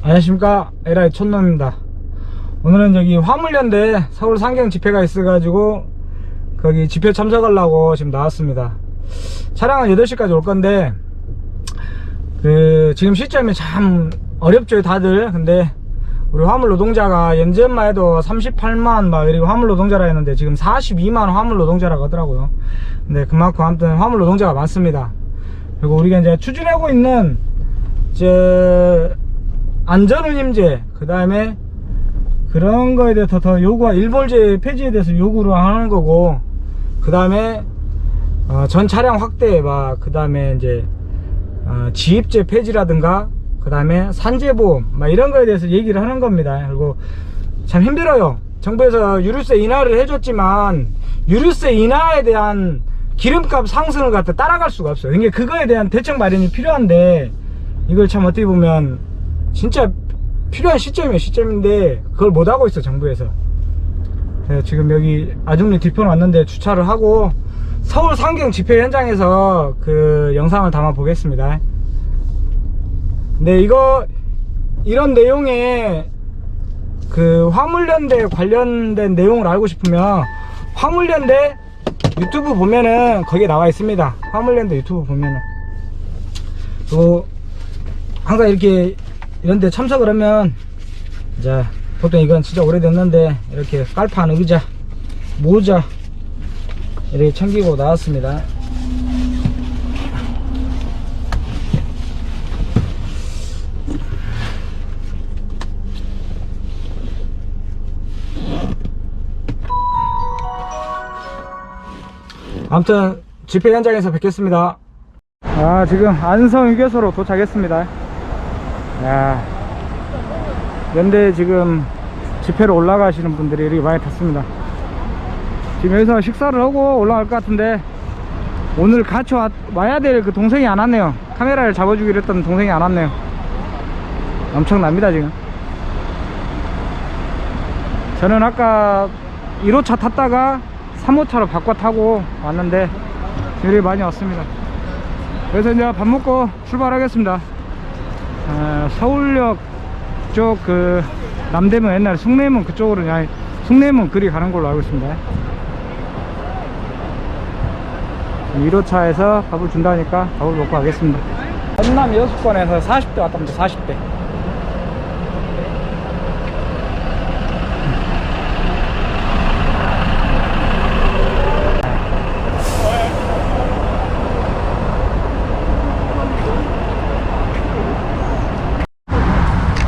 안녕하십니까. 에라이 촌놈입니다. 오늘은 저기 화물연대 서울 상경 집회가 있어가지고 거기 집회 참석하려고 지금 나왔습니다. 차량은 8시까지 올 건데 그 지금 시점이 참 어렵죠 다들. 근데 우리 화물 노동자가 연전만 해도 38만 막 그리고 화물 노동자라 했는데 지금 42만 화물 노동자라고 하더라고요. 근데 그만큼 아무튼 화물 노동자가 많습니다. 그리고 우리가 이제 추진하고 있는 저 안전운임제 그 다음에 그런 거에 대해서 더 요구하 일벌제 폐지에 대해서 요구를 하는 거고 그 다음에 어, 전 차량 확대 막그 다음에 이제 어, 지입제 폐지라든가 그 다음에 산재보험 막 이런 거에 대해서 얘기를 하는 겁니다. 그리고 참 힘들어요. 정부에서 유류세 인하를 해줬지만 유류세 인하에 대한 기름값 상승을 갖다 따라갈 수가 없어요. 그러니까 그거에 대한 대책 마련이 필요한데 이걸 참 어떻게 보면 진짜 필요한 시점이에요. 시점인데 그걸 못하고 있어 정부에서. 그래서 지금 여기 아중리 뒤편 왔는데 주차를 하고 서울 상경 집회 현장에서 그 영상을 담아 보겠습니다. 근데 이거 이런 내용에 그 화물연대 관련된 내용을 알고 싶으면 화물연대 유튜브 보면은 거기에 나와 있습니다. 화물연대 유튜브 보면은. 또 항상 이렇게 이런 데 참석을 하면 이제 보통 이건 진짜 오래됐는데 이렇게 깔판 의자 모자 이렇게 챙기고 나왔습니다. 아무튼 집회 현장에서 뵙겠습니다. 아 지금 안성 휴게소로 도착했습니다 야. 연대 지금 집회로 올라가시는 분들이 이렇게 많이 탔습니다. 지금 여기서 식사를 하고 올라갈 것 같은데 오늘 같이 와, 와야 될 그 동생이 안 왔네요. 카메라를 잡아주기로 했던 동생이 안 왔네요. 엄청납니다 지금. 저는 아까 1호차 탔다가 3호차로 바꿔 타고 왔는데 이렇게 많이 왔습니다. 그래서 이제 밥 먹고 출발하겠습니다 어, 서울역 쪽 그 남대문 옛날에 숭례문 그쪽으로 그냥 숭례문 그리 가는 걸로 알고 있습니다. 1호차에서 밥을 준다니까 밥을 먹고 가겠습니다. 전남 여수권에서 40대 왔답니다. 40대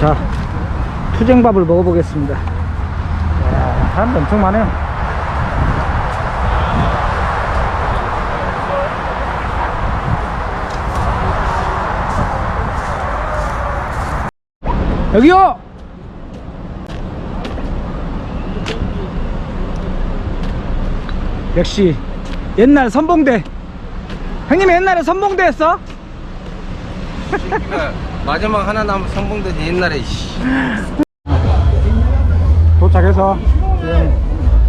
자 투쟁밥을 먹어보겠습니다. 사람도 엄청 많아요. 여기요! 역시 옛날 선봉대. 형님 옛날에 선봉대 했어? 마지막 하나 남은 성봉대지 옛날에 씨. 도착해서 지금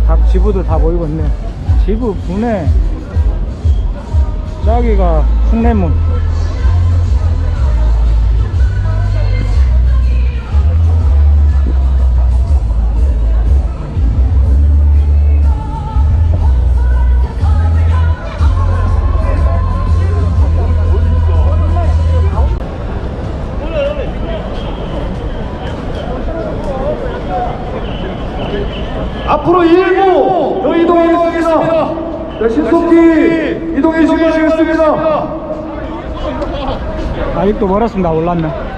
각 지부들 다 모이고 있네 지부 분해 저기가 숭례문 아직도 멀었습니다 올랐네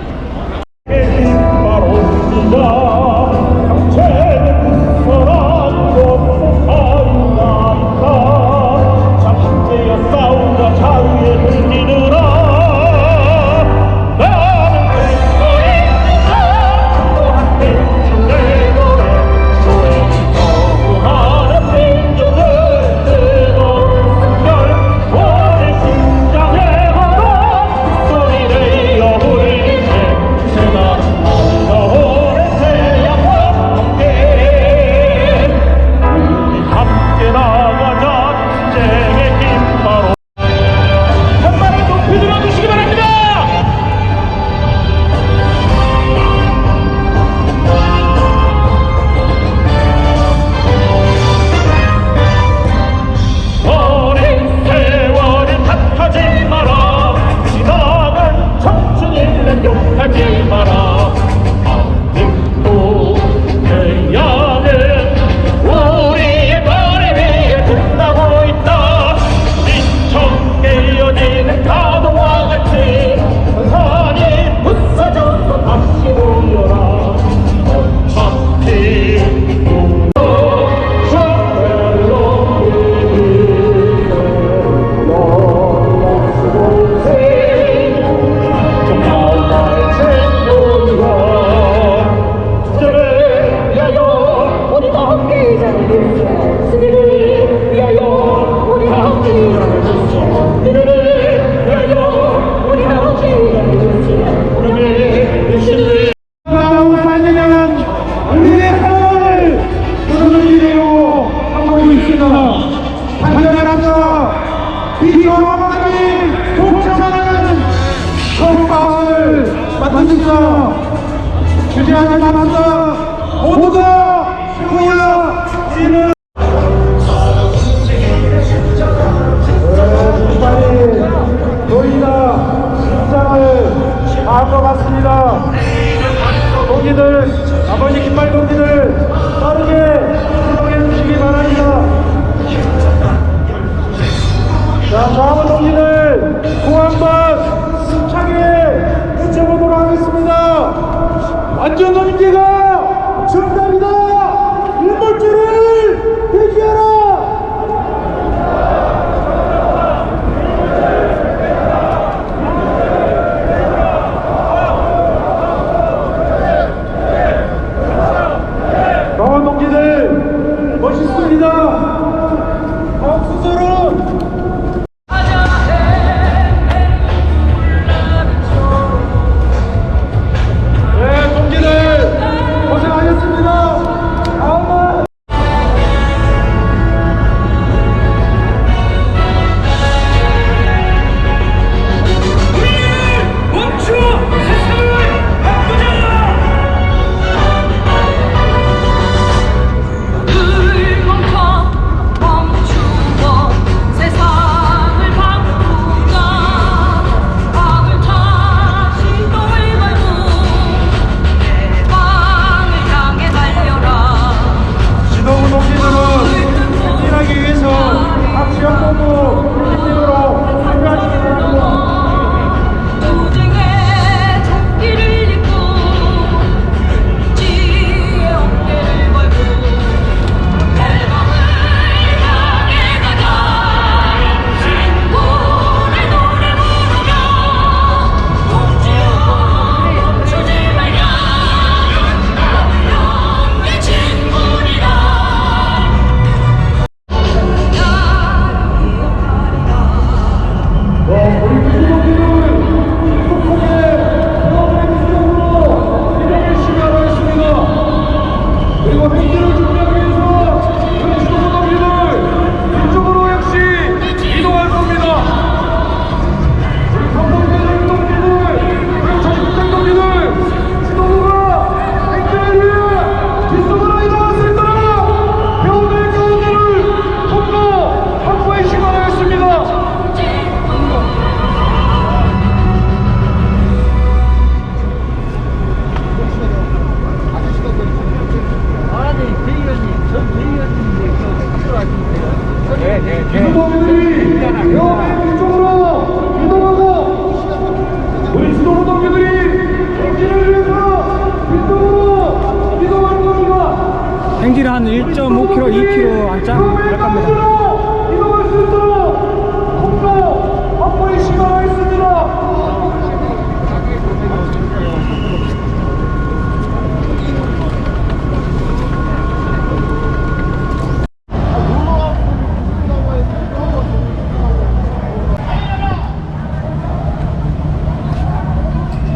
Ramadan.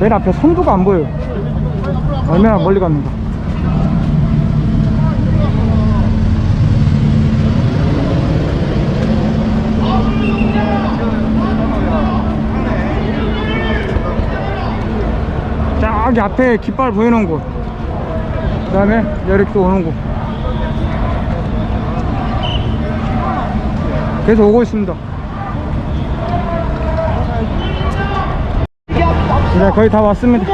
맨 앞에 선두가 안 보여요. 얼마나 멀리 갑니다 저기 앞에 깃발 보이는 곳 그 다음에 여력도 오는 곳. 계속 오고 있습니다. 이제 거의 다 왔습니다.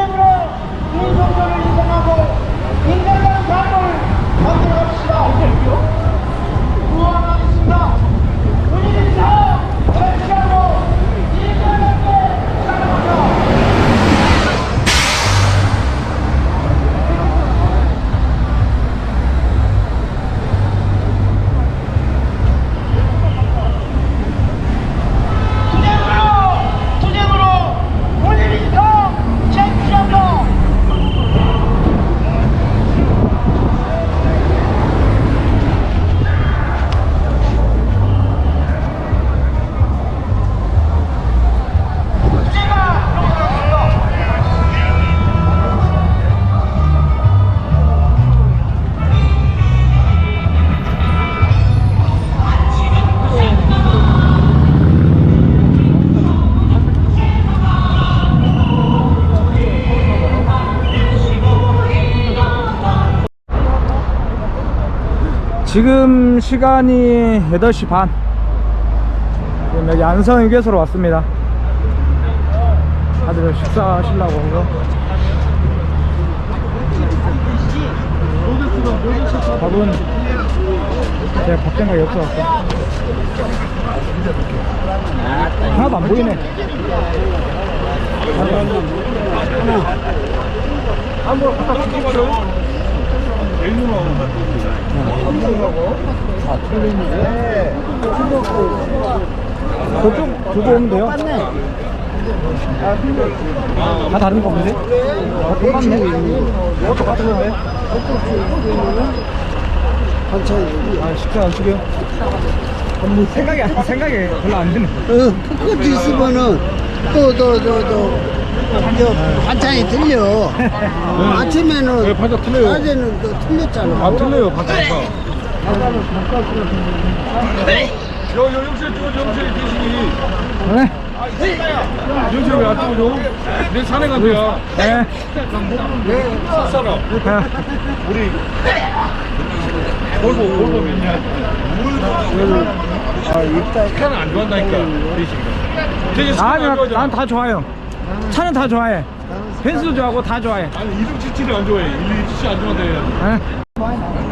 지금 시간이 8시 반. 지금 여기 안성 휴게소로 왔습니다. 다들 식사하시려고 요 밥은 제가 밥 생각이 없어갖고. 하나도 안 보이네 저쪽 두고 오면 돼요 다 다른 거 없는데? 어, 똑같네 어, 똑같은데? 아 식사 안? 어, 뭐 생각이 안 생각이 별로 안 드네 어, 그것도 있으면은 또, 또, 또, 또, 저 반찬이 틀려. 어, 아침에는 반찬 틀려요. 낮에는 또 틀렸잖아. 안 틀려요 반찬이가 여, 여, 영실 찍어줘 영실 대신이 네? 영실 왜안 찍어줘? 내 산에 간대야 네. 쌌잖아 우리 볼보 볼보 몇냐 아, 입다. 차는 안 좋아한다니까 대신이가 대신 차는 안 아니 좋아하잖아 난다 좋아요 차는 다 좋아해 펜스도 좋아하고 다 좋아해 아니 277을 안 좋아해 127안 좋아한다 네.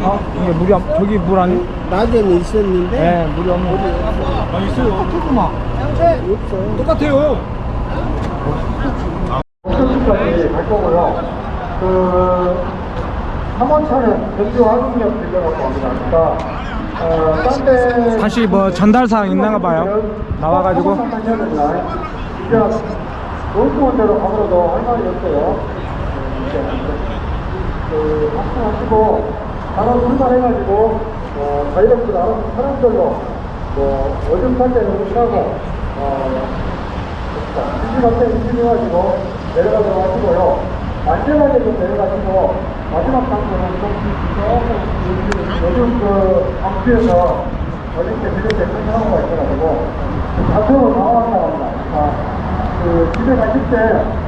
아 이게 물이 없, 저기 물 아니? 낮에는 있었는데. 네 물이 없는 아 있어요 조금만 없어. 똑같아요 까지 갈 거고요. 그 3원 차는 전주 항공역 들려갖고 합니다. 그러니까 어, 딴데 다시 뭐 전달사항 있나가 봐요 나와가지고 놀수원 대로 가더라도 할 말이 없어요. 그 확신하시고 단원 출발해가지고 어, 다이렉트로 알아서 사람들로 뭐 오줌 살 때는 못하고 어, 인지할 때 인지해가지고 내려가도록 하시고요. 안전하게 좀 내려가시고 마지막 장소는 좀 조금 요즘 그 광주에서 어저께 비교적 큰 사고가 있어가지고 자체로 나와서 합니다. 그 집에 가실 때